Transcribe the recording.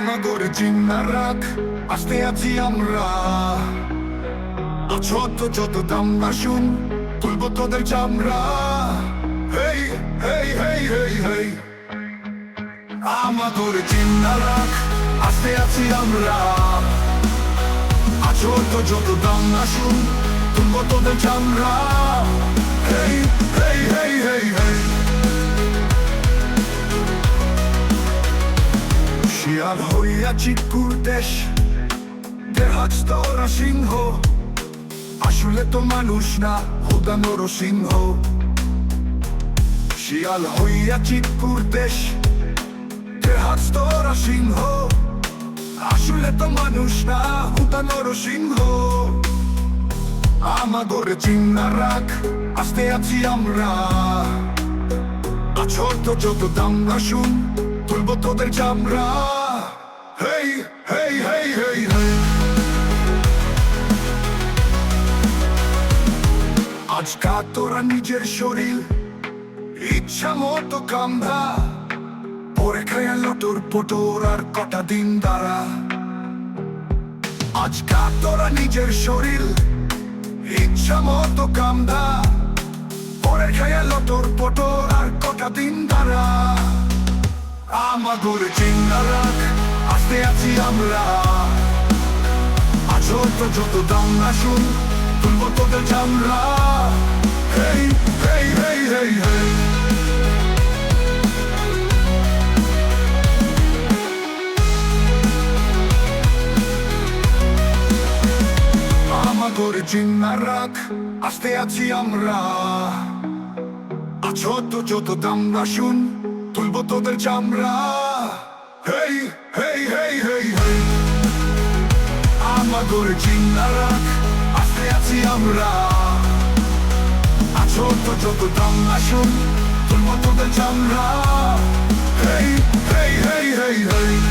আমাগরে চিন্না আসতে আছি আমরা ছোট যত দাম না শুন তোদের চামড়া হেই হেই হেই হেই হেই আমাদের চিন্তা আসতে আছি আমরা ছোট যত দাম না শুন তোদের চামড়া হেই হেই হেই হেই শিয়াল হইয়া চিৎকুর দেশ। দেহাজ তোরা সিংহ। আসলে তো মানুষ না হুদা সিংহ শিয়াল হইয়া চিৎকুর দেশ। দেহাজ তোরা সিংহ। আসলে তো মানুষ না হুদা সিংহ আমাদের চিন্তা রাখ, আসতে আছি আমরা। ছোট যত দাম না শুন তুলবো তোদের চামড়া। হেই হেই হেই হেই হেই। আজকাল তোরা নিজের শরীর, ইচ্ছা মতো কামড়া। পরে খায়া লটোর পটোর আর কটা দিন দ্বারা আজকাল তোরা নিজের শরীর, ইচ্ছা মতো কামড়া। পরে খায়া লটোর পটোর আর কটা দিন দ্বারা আমাদের চিন্তা রাখ, আসতে আছি আমরা। আছো তো যত দাম না শুন, তুলবো তোদের চামড়া। হেই হেই হেই হেই হেই। আমাদের চিন্তা রাখ, আসতে আছি আমরা। আছো তো যত দাম না শুন তুলবো তোদের চামড়া। হেই হেই হেই হেই হেই। আমাদের চিন্তা রাখ, আসতে আছি আমরা। আছো তো যত দাম না শুন তুলবো তোদের চামড়া। হেই হেই হেই হেই হেই।